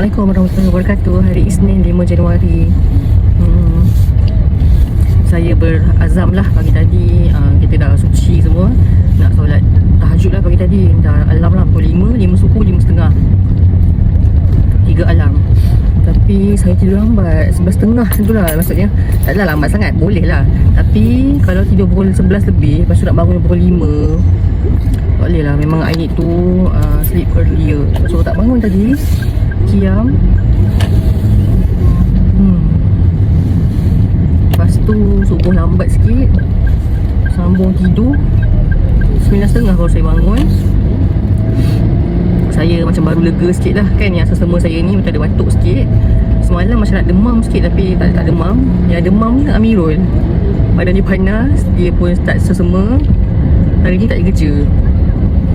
Assalamualaikum warahmatullahi wabarakatuh. Hari Isnin 5 Januari. Hmm, Saya berazam lah pagi tadi. Uh, Kita dah suci semua. Nak solat tahajud lah pagi tadi. Dah alam lah pukul 5 5 suku 5 setengah. 3 alam Tapi saya tidur lambat. 11 setengah macam tu lah Maksudnya. Tak adalah lambat sangat. Boleh lah. Tapi Kalau tidur pukul 11 lebih Lepas tu nak bangun pukul 5 Tak boleh lah. Memang I need to uh, Sleep earlier. So tak bangun tadi Kiam hmm. Lepas tu Subuh lambat sikit. Sambung tidur. 9.30 baru saya bangun. Saya macam baru lega sikit lah kan? Yang sesama saya ni macam ada batuk sikit. Semalam macam nak demam sikit Tapi tak, tak demam. Yang demam ni Amirul. Badan dia panas Dia pun start sesama. Hari ni tak ada kerja.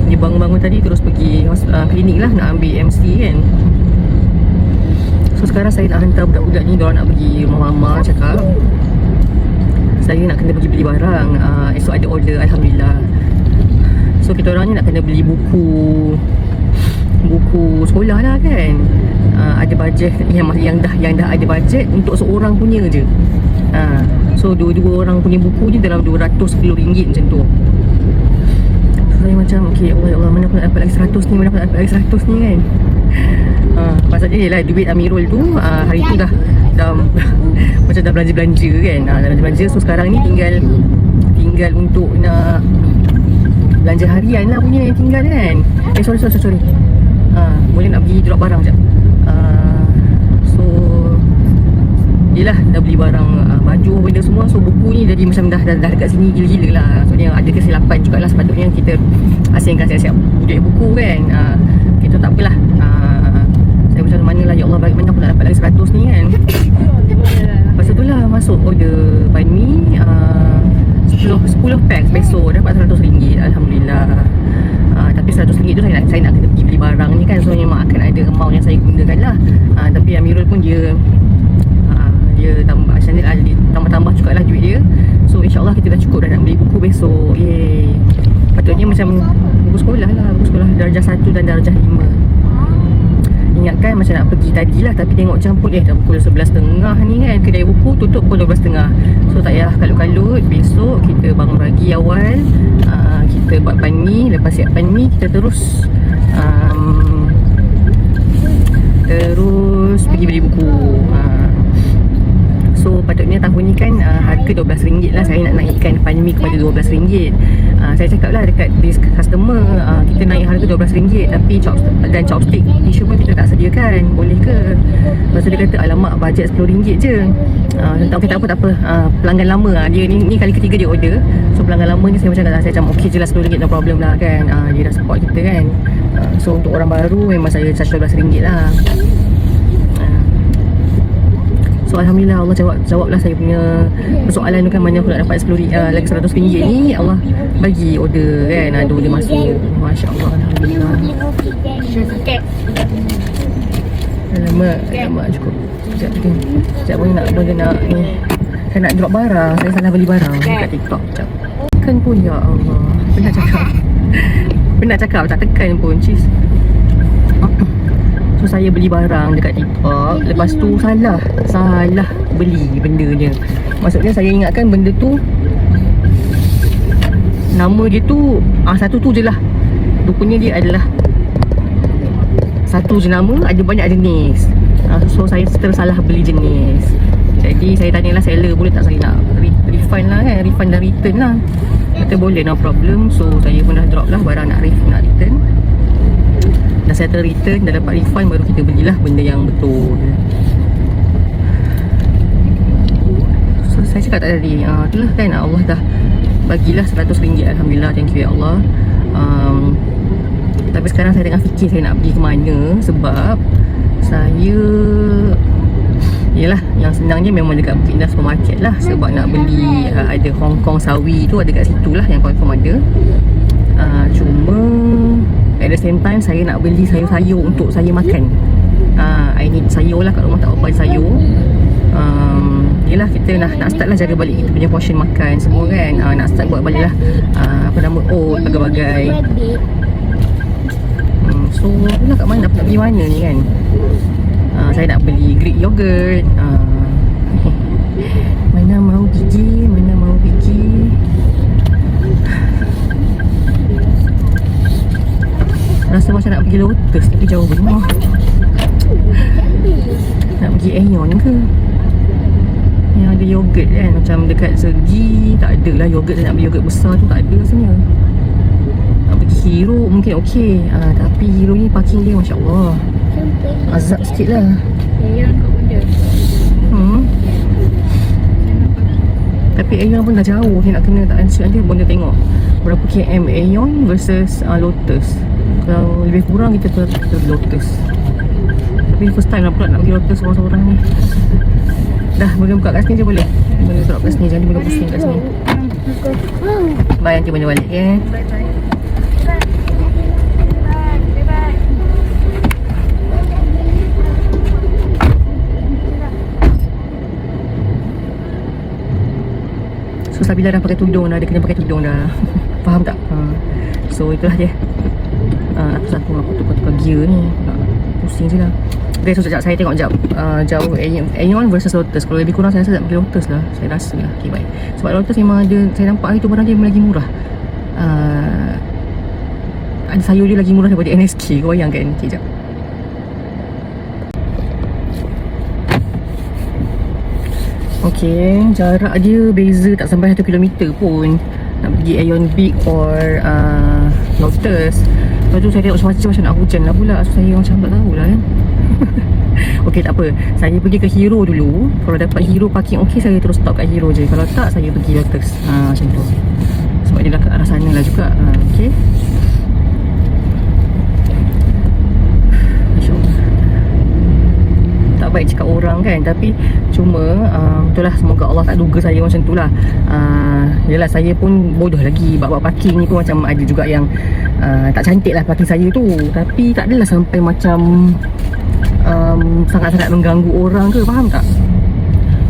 Dia bangun-bangun tadi terus pergi uh, klinik lah Nak ambil MC kan So sekarang saya nak hantar budak-budak ni Diorang nak pergi rumah mama cakap. Saya nak kena pergi beli barang. Uh, Esok ada order Alhamdulillah. So kita orang ni nak kena beli buku. Buku sekolah lah kan. Uh, Ada bajet yang, yang dah yang dah ada bajet Untuk seorang punya je. Uh, So dua-dua orang punya buku ni Dalam RM210 macam tu macam Okay Allah Allah Mana aku nak dapat lagi 100 ni Mana aku nak dapat lagi 100 ni kan. Uh, Maksudnya yelah Duit Amirul tu uh, Hari tu dah Dah Macam dah belanja-belanja kan. Uh, Dah belanja-belanja So sekarang ni tinggal Tinggal untuk nak Belanja harian lah punya yang tinggal kan. Eh sorry sorry sorry uh, Boleh nak pergi drop barang sekejap. Uh, Yelah dah beli barang uh, Baju benda semua. So buku ni jadi macam dah, dah, dah dekat sini gila-gila lah. Maksudnya ada kesilapan jugalah Sepatutnya kita Asingkan siap-siap Budak buku kan. Uh, Kita tak apalah. Uh, Saya macam mana lah Ya Allah bagaimana aku nak dapat lagi 100 ni kan. Lepas tu lah masuk order Banh mi uh, 10, 10 pack besok dapat RM100 Alhamdulillah. Tapi RM100 tu saya nak, saya nak kena pergi beli barang ni kan. So memang akan ada amount yang saya gunakan lah. Uh, Tapi Amirul pun dia Dia tambah macam ni lah Tambah-tambah juga lah duit dia. So insyaAllah kita dah cukup dah nak beli buku besok. Yeay. Patutnya macam buku sekolah lah Buku sekolah. Darjah 1 dan darjah 5 Ingatkan macam nak pergi tadi lah Tapi tengok jam pun eh dah pukul 11.30 ni kan. Kedai buku tutup pukul 12.30 So tak payah kalut-kalut. Besok kita bangun pagi awal. Uh, Kita buat pan mi Lepas siap pan mi kita terus um, Terus pergi beli buku. Uh, So patutnya tahun ni kan uh, harga RM12 lah Saya nak naikkan pan mi kepada RM12. Uh, Saya cakap lah dekat this customer uh, Kita naik harga RM12. Tapi chop, dan chopstick tisu pun kita tak sediakan. Boleh ke? Tu dia kata alamak bajet RM10 je. Uh, Okay tak apa tak apa. Uh, Pelanggan lama lah Dia ni, ni kali ketiga dia order. So pelanggan lama ni saya macam kata Saya macam okay je lah RM10 no problem lah kan. Uh, Dia dah support kita kan. Uh, So untuk orang baru memang saya charge RM12 lah So Alhamdulillah Allah jawab jawablah saya punya persoalan tu kan. Mana aku nak dapat 10 uh, lagi 100 ringgit ni Allah bagi order kan. Ada order masuk. Masya-Allah Alhamdulillah. Alamak, alamak cukup. Sekejap tu Sekejap pun nak bagi nak ni. Saya nak drop barang. Saya salah beli barang Dekat TikTok. Sekejap. Tekan pun ya Allah. Pernah cakap. Pernah cakap tak tekan pun. Cheese So saya beli barang dekat TikTok. Lepas tu salah Salah beli bendanya. Maksudnya saya ingatkan benda tu Nama dia tu ah Satu tu je lah. Rupanya dia adalah Satu je nama Ada banyak jenis. Ah, So saya tersalah beli jenis. Jadi saya tanyalah seller Boleh tak saya nak re- refund lah kan? Refund dan return lah. Kata boleh no problem. So saya pun dah drop lah Barang nak refund nak return Dah settle return Dah dapat refund Baru kita belilah benda yang betul. So saya cakap tadi uh, Itulah kan Allah dah Bagilah RM100 Alhamdulillah Thank you ya Allah. Um, Tapi sekarang saya tengah fikir Saya nak pergi ke mana Sebab Saya Yelah Yang senangnya memang dekat Bukit Indah Supermarket lah Sebab nak beli uh, Ada Hong Kong sawi tu Ada kat situ lah Yang confirm ada. Uh, Cuma At the same time Saya nak beli sayur-sayur Untuk saya makan. Uh, I need sayur lah Kat rumah tak apa sayur. Um, Yelah kita nak, nak start lah Jaga balik kita punya portion makan Semua kan. Uh, Nak start buat balik lah. Uh, Apa nama Oat Bagai-bagai. Hmm, So Itulah kat mana Nak pergi mana ni kan? Saya nak beli Greek yogurt. Uh, Mana mau pergi Mana mau Rasa macam nak pergi Lotus Tapi jauh rumah. Nak pergi Aeon ke? Yang ada yogurt kan Macam dekat segi Tak ada lah yogurt. Nak beli yogurt besar tu Tak ada rasanya Nak pergi Hero Mungkin okey. Uh, Tapi Hero ni parking dia Masya Allah Azab sikit lah. Benda. hmm. Tapi Aeon pun dah jauh. Saya nak kena tak answer nanti dia tengok. Berapa km Aeon versus uh, Lotus Kalau lebih kurang kita kita pergi Lotus Tapi first time lah pula nak pergi Lotus seorang-seorang ni Dah boleh buka kat sini je boleh Boleh drop kat sini Jangan boleh pusing kat sini Bye nanti boleh balik ya Bye-bye. So Sabila dah pakai tudung dah Dia kena pakai tudung dah Faham tak? Ha. So itulah dia uh, Atas aku aku tukar-tukar gear ni Nak pusing je lah. Okay so sekejap saya tengok sekejap uh, Jauh Aeon, Aeon versus Lotus. Kalau lebih kurang saya rasa nak pergi Lotus lah. Saya rasa lah. Okay baik. Sebab Lotus memang ada Saya nampak hari tu barang dia lagi murah. Uh, Ada sayur dia lagi murah daripada NSK Kau bayangkan Okay sekejap. Okay, jarak dia beza tak sampai 1 km pun. Nak pergi Aeon Big or uh, Lotus Lepas tu saya tengok cuaca macam nak hujan lah pula. So saya macam tak tahu lah kan? Okay tak apa. Saya pergi ke Hero dulu. Kalau dapat Hero parking okay Saya terus stop kat Hero je. Kalau tak saya pergi Lotus ha, Macam tu. Sebab dia dah ke arah sana lah juga. Ha, Okay Masya Allah tak baik cakap orang kan? Tapi cuma uh, itulah semoga Allah tak duga saya macam tu lah. Uh, yelah saya pun bodoh lagi. Bab-bab parking ni pun macam ada juga yang uh, tak cantik lah parking saya tu. Tapi tak adalah sampai macam um, sangat-sangat mengganggu orang ke. Faham tak?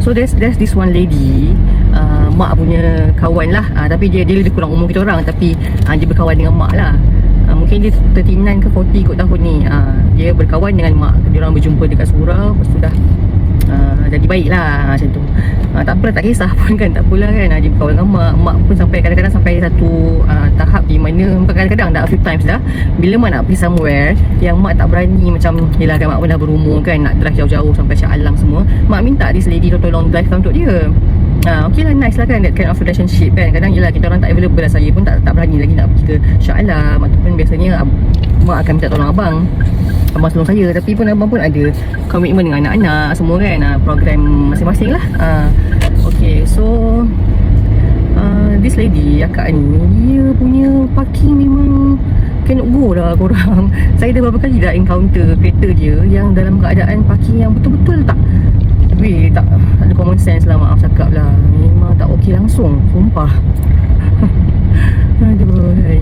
So there's there's this one lady uh, Mak punya kawan lah. Uh, Tapi dia dia lebih kurang umur kita orang. Tapi uh, dia berkawan dengan mak lah. Uh, Mungkin dia 39 ke 40 kot tahun ni. Uh, Dia berkawan dengan mak. Dia orang berjumpa dekat surau Lepas tu dah uh, Jadi baik lah macam tu. Uh, Tak apa tak kisah pun kan Tak apalah kan. Uh, berkawan dengan mak Mak pun sampai kadang-kadang sampai satu uh, tahap Di mana kadang-kadang dah a few times dah Bila mak nak pergi somewhere Yang mak tak berani macam Yelah kan mak pun dah berumur kan Nak drive jauh-jauh sampai Shah Alam semua Mak minta this lady tolong drive kan untuk dia Ha, okay lah nice lah kan that kind of relationship kan. Kadang yelah kita orang tak available lah Saya pun tak tak berani lagi nak pergi ke Shah Alam. Ataupun biasanya ab- Mak akan minta tolong abang Abang tolong saya. Tapi pun abang pun ada Komitmen dengan anak-anak Semua kan. Ha, Program masing-masing lah. Ha, Okay so uh, This lady Akak ni Dia punya parking memang Cannot go lah korang. Saya dah beberapa kali dah encounter kereta dia Yang dalam keadaan parking yang betul-betul tak Weh tak ada common sense lah maaf cakap lah. Memang tak okey langsung Sumpah. Aduh hai.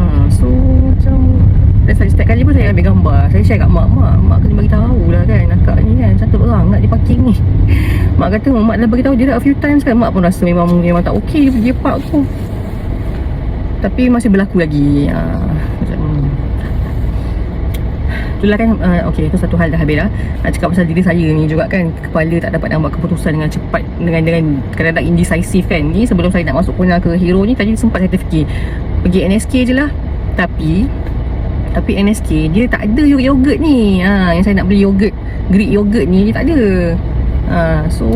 ha, So macam saya setiap kali pun saya ambil gambar. Saya share kat mak. Mak, mak kena bagi tahu lah kan Akak ni kan Satu orang nak di parking ni. Mak kata mak dah bagi tahu dia dah a few times kan Mak pun rasa memang memang tak okey dia park tu. Tapi masih berlaku lagi. Ha, Itulah kan uh, Okay itu satu hal dah habis dah. Nak cakap pasal diri saya ni juga kan Kepala tak dapat nak buat keputusan dengan cepat Dengan dengan kadang-kadang indecisive kan. Ni sebelum saya nak masuk pun ke hero ni Tadi sempat saya terfikir Pergi NSK je lah. Tapi Tapi NSK dia tak ada yogurt ni. Ha, Yang saya nak beli yogurt Greek yogurt ni dia tak ada. Ha, So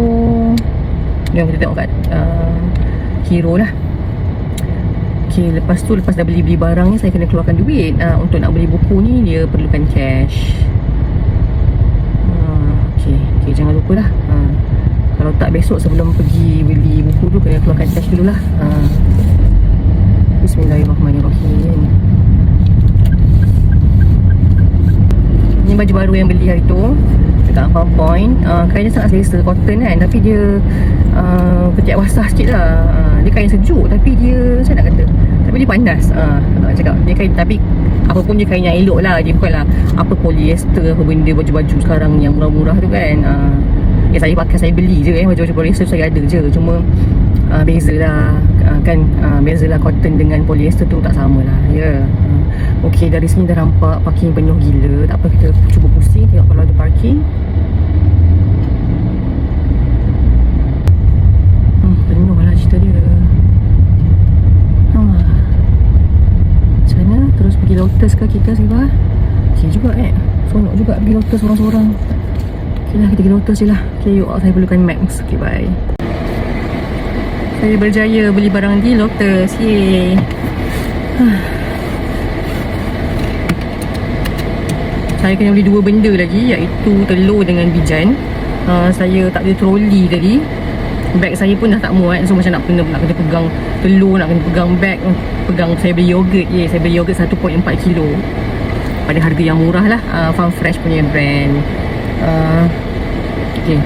Jom kita tengok kat uh, Hero lah Okay, lepas tu lepas dah beli-beli barang ni saya kena keluarkan duit uh, untuk nak beli buku ni dia perlukan cash. Uh, okay, okay jangan lupa lah. Uh, kalau tak besok sebelum pergi beli buku tu kena keluarkan cash dulu lah. Uh, Bismillahirrahmanirrahim. Ni baju baru yang beli hari tu dekat Farm Point. Uh, kainnya sangat selesa cotton kan tapi dia uh, ketiak basah sikit lah. Uh, dia kain sejuk tapi dia macam nak kata tapi dia panas. Uh, cakap dia kain tapi apa pun dia kain yang elok lah. Dia bukanlah apa polyester apa benda baju-baju sekarang yang murah-murah tu kan. Uh, ya saya pakai saya beli je eh baju-baju polyester saya ada je. Cuma uh, beza lah uh, kan uh, beza lah cotton dengan polyester tu tak sama lah ya yeah. Okey, dari sini dah nampak parking penuh gila. Tak apa kita cuba pusing tengok kalau ada parking. Hmm, penuh lah cerita dia. Ha. Macam mana? Terus pergi Lotus ke kita Siva? Okey juga eh. Seronok juga pergi Lotus seorang-seorang. Okey lah, kita pergi Lotus je lah. Okay, yuk. Saya perlukan Max. Okay, bye. Saya berjaya beli barang di Lotus. Yeay. Saya kena beli dua benda lagi iaitu telur dengan bijan. Uh, saya tak ada troli tadi. Beg saya pun dah tak muat. So macam nak kena nak kena pegang telur Nak kena pegang beg Pegang saya beli yogurt. Ye, Saya beli yogurt 1.4 kilo. Pada harga yang murah lah. Uh, Farm Fresh punya brand. Uh, Okay.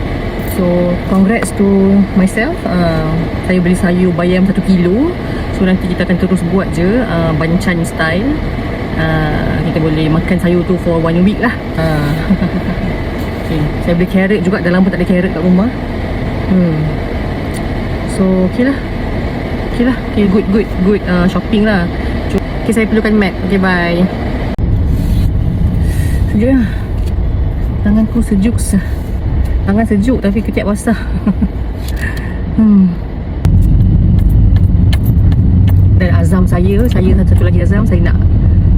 So congrats to myself. Uh, Saya beli sayur bayam 1 kilo. So nanti kita akan terus buat je uh, Banchan style. Uh, Kita boleh makan sayur tu for one week lah. Uh, okay. Saya beli carrot juga. Dah lama tak ada carrot kat rumah. Hmm. So okay lah. Okay lah. Okay good good good uh, shopping lah. Okay saya perlukan map Okay bye. Sejuk lah Tanganku sejuk sah. Tangan sejuk tapi ketiak basah. Hmm. Dan azam saya Saya satu lagi azam Saya nak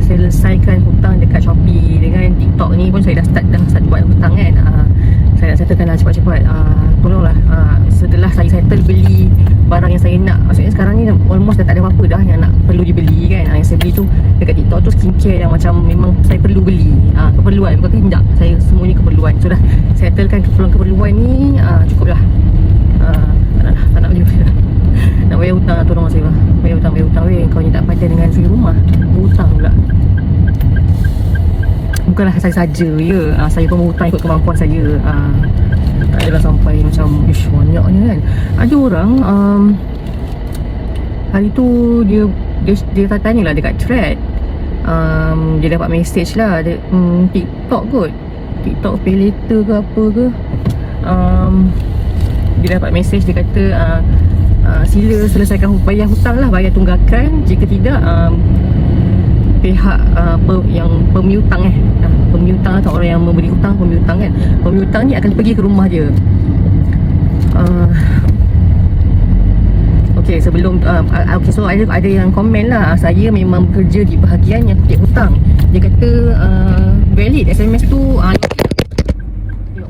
selesaikan hutang dekat Shopee Dengan TikTok ni pun saya dah start Dah start buat hutang kan. Uh, Saya nak settlekan lah cepat-cepat. Uh, Tolonglah uh, Setelah saya settle beli barang yang saya nak. Maksudnya sekarang ni almost dah tak ada apa-apa dah Yang nak perlu dibeli kan. Uh, Yang saya beli tu dekat TikTok tu skincare yang macam memang saya perlu beli. Uh, Keperluan. Bukan kehendak Saya semuanya keperluan. So dah settlekan keperluan-keperluan ni uh, Cukup lah. Uh, Tak nak beli Nak bayar hutang lah tolong saya lah Bayar hutang, bayar hutang. Weh Kau ni tak padan dengan suri rumah. Hutang pula. Bukanlah saya saja ya. Uh, Saya pun berhutang ikut kemampuan saya. Uh, adalah sampai macam Ish banyaknya kan. Ada orang um, Hari tu dia Dia, dia tanya lah dekat thread. Um, Dia dapat message lah dia, um, TikTok kot. TikTok pay later ke apa ke. Um, Dia dapat message Dia kata uh, uh, Sila selesaikan bayar hutang lah Bayar tunggakan. Jika tidak um, pihak uh, pe, yang pemiutang eh. Uh, pemiutang atau orang yang memberi hutang pemiutang kan pemiutang ni akan pergi ke rumah dia. Uh, Okay sebelum uh, Okay so ada, ada yang komen lah. Saya memang bekerja di bahagian yang kutip hutang. Dia kata uh, Valid SMS tu uh, Ya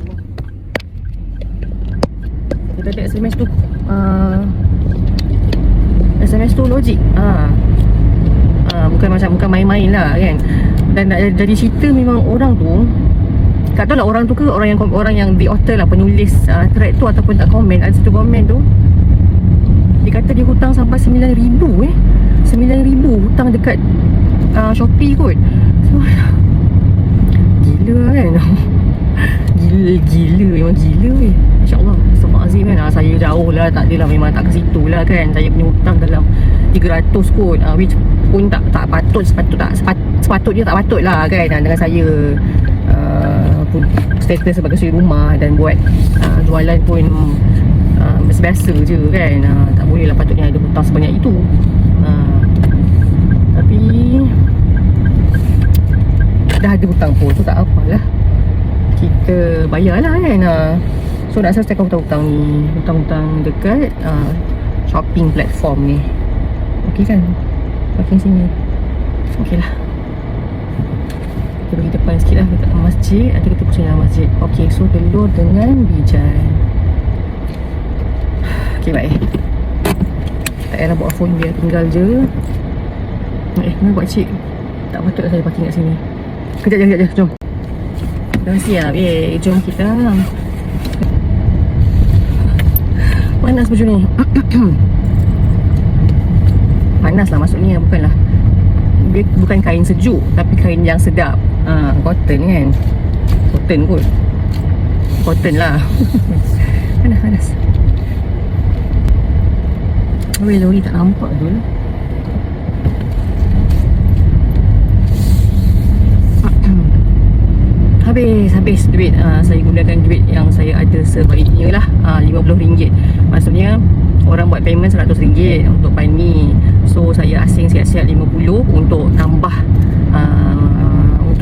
Dia kata SMS tu uh, SMS tu logik. Uh, uh, Bukan macam Bukan main-main lah kan? Dan dari cerita memang orang tu tak tahu lah orang tu ke orang yang orang yang the author lah penulis uh, thread tu ataupun tak komen ada satu komen tu. Dia kata dia hutang sampai 9000 eh? 9000 hutang dekat uh, Shopee kot. So, gila kan? Gila gila memang gila weh uh, saya jauh lah tak adalah memang tak ke situ lah kan. Saya punya hutang dalam 300 kot. Uh, which pun tak tak patut sepatut tak sepat, sepatutnya tak patut lah kan. Uh, dengan saya uh, pun status sebagai suri rumah dan buat uh, jualan pun uh, biasa je kan. Uh, tak boleh lah patutnya ada hutang sebanyak itu. Uh, tapi dah ada hutang pun tu tak apalah. Kita bayar lah kan. Uh. So nak selesaikan hutang-hutang ni hutang-hutang dekat uh, shopping platform ni. Ok kan? Parking sini. Ok lah. Kita pergi depan sikit lah. Dekat masjid. Nanti kita pusing dalam masjid. Ok so telur dengan bijan. Ok baik. Tak payahlah bawa phone biar tinggal je. Eh mana buat cik? Tak patut saya parking kat sini. Kejap je kejap je jom. Dah siap eh jom kita panas baju ni. Panas lah maksudnya bukanlah. Dia bukan kain sejuk tapi kain yang sedap. Ha, cotton kan. Cotton kot. Cotton lah. Panas panas. Weh lori tak nampak tu lah Habis, habis duit. Uh, Saya gunakan duit yang saya ada sebaiknya lah. Uh, RM50 Maksudnya Orang buat payment RM100 untuk PayMe So saya asing siap-siap RM50 Untuk tambah uh,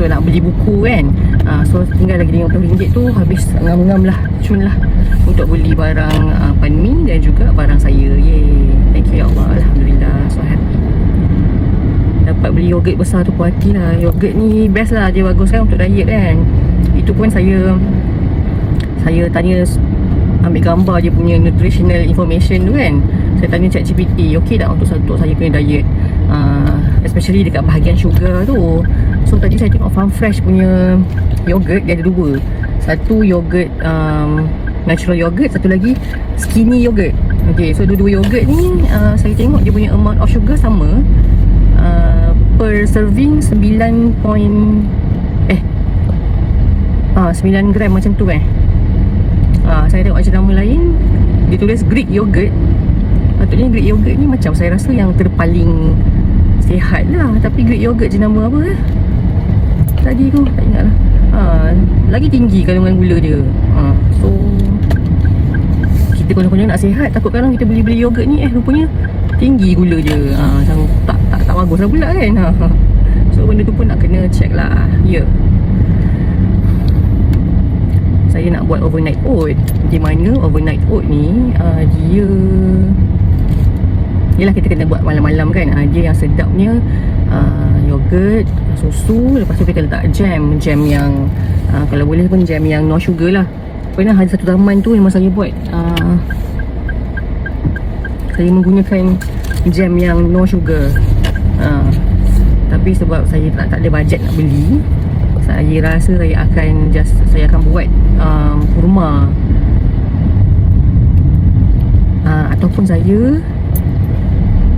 untuk nak beli buku kan. Uh, so tinggal lagi RM50 tu habis ngam-ngam lah cun lah untuk beli barang uh, Pan Mi dan juga barang saya. Yeay thank you ya Allah. Alhamdulillah. So happy. Dapat beli yogurt besar tu puas hati lah. Yogurt ni best lah. Dia bagus kan untuk diet kan. Itu pun saya saya tanya ambil gambar dia punya nutritional information tu kan. Saya tanya chat GPT okey tak untuk, untuk saya punya diet? Uh, especially dekat bahagian sugar tu. So tadi saya tengok Farm Fresh punya yogurt dia ada dua. Satu yogurt um, natural yogurt satu lagi skinny yogurt. Okay, so dua-dua yogurt ni uh, saya tengok dia punya amount of sugar sama. Uh, per serving 9 point eh ah 9 gram macam tu eh macam nama lain dia tulis Greek yogurt. Patutnya Greek yogurt ni macam saya rasa yang terpaling sihat lah. Tapi Greek yogurt je nama apa eh? Tadi tu tak ingat lah. Ah, lagi tinggi kandungan gula dia. Ah, so kita kononnya nak sihat. Takut kadang kita beli-beli yogurt ni eh rupanya tinggi gula je ha, tak tak tak bagus lah pula kan. Ha. so benda tu pun nak kena check lah. Ya. yeah. Saya nak buat overnight oat. Di mana overnight oat ni uh, dia Yelah kita kena buat malam-malam kan. Uh, Dia yang sedapnya uh, Yogurt Susu Lepas tu kita letak jam. Jam yang uh, Kalau boleh pun jam yang no sugar lah. Pernah ada satu taman tu Memang saya buat uh, Saya menggunakan Jam yang no sugar. Uh, Tapi sebab saya tak, tak ada bajet nak beli Saya rasa saya akan just Saya akan buat um, Kurma. Uh, Ataupun saya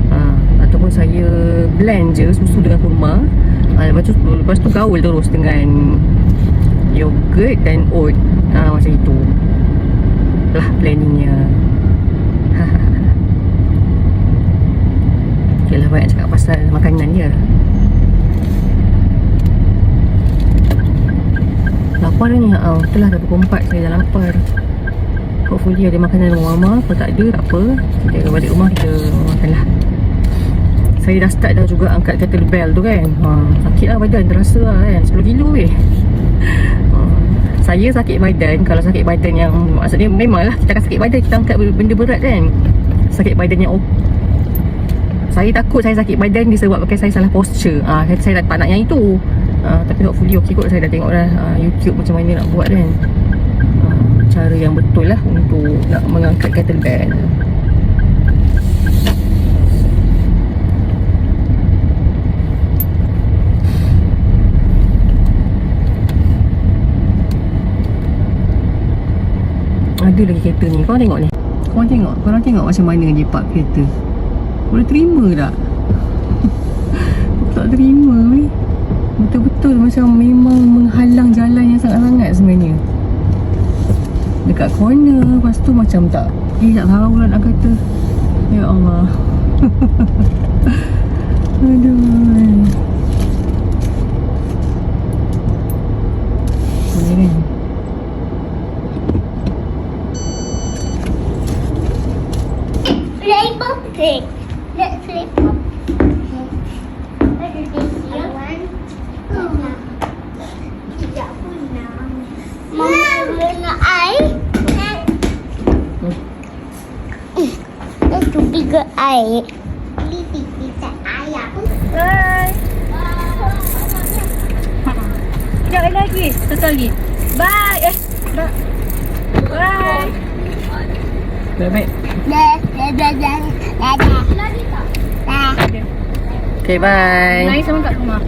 uh, Ataupun saya Blend je susu dengan kurma. Uh, Lepas tu Lepas tu gaul terus dengan Yogurt dan oat. Uh, Macam itu. Lah planningnya Okay lah banyak cakap pasal makanan dia Lapar ni. Oh, Itulah dah pukul 4 Saya dah lapar. Hopefully ada makanan rumah mama. Kalau tak ada tak apa. Kita balik rumah kita makan lah. Saya dah start dah juga angkat kettlebell tu kan. Ha, Sakit lah badan terasa lah kan. 10 kilo weh. Ha, Saya sakit badan. Kalau sakit badan yang Maksudnya memanglah kita akan sakit badan Kita angkat benda berat kan. Sakit badan yang ok- saya takut saya sakit badan disebabkan saya salah posture. Ah, uh, saya tak nak yang itu. Uh, tapi hopefully okey kot saya dah tengok dah uh, YouTube macam mana nak buat kan. Uh, cara yang betul lah untuk nak mengangkat kettlebell. Ada lagi kereta ni. Kau tengok ni. Kau tengok. Kau tengok macam mana dia park kereta. Boleh terima tak? tak terima weh. Betul-betul macam memang menghalang jalan yang sangat-sangat sebenarnya. Dekat corner Lepas tu macam tak Eh tak tahu lah nak kata Ya Allah Aduh Boleh kan Play birthday. Let's play pop. What is this here? One. Tidak pernah. Mama guna air. Itu tiga air. Ini tiga air. Bye Sekejap lagi Satu lagi Bye Eh Bye Bye dah, dah, dah. Lagi tak? Dah. Okay bye Naik sama kat rumah.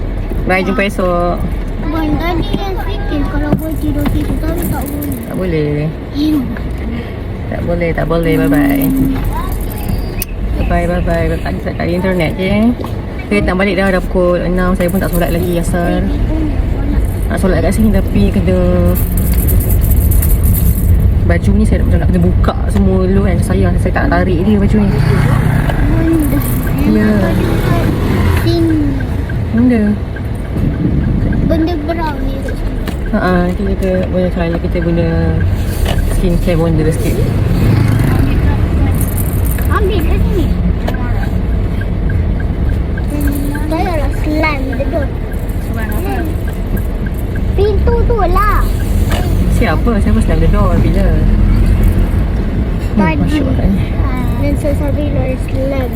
Bye jumpa esok Abang tadi yang fikir kalau boleh tidur-tidur tapi tak boleh. Tak boleh Iu. Tak boleh Tak boleh Bye bye Bye bye bye bye Tak ada internet je Okay nak balik dah Dah pukul 6 Saya pun tak solat lagi Asar Nak solat kat sini Tapi kena Baju ni saya macam nak kena buka semua dulu kan Sayang saya tak nak tarik dia baju ni Ya. Benda Benda brown ni. Haa Nanti kita boleh try Kita guna Skincare wonder sikit tutulak. Siapa? Siapa sedang gedor bila? Tadi. Dan sesabi Lord Slam.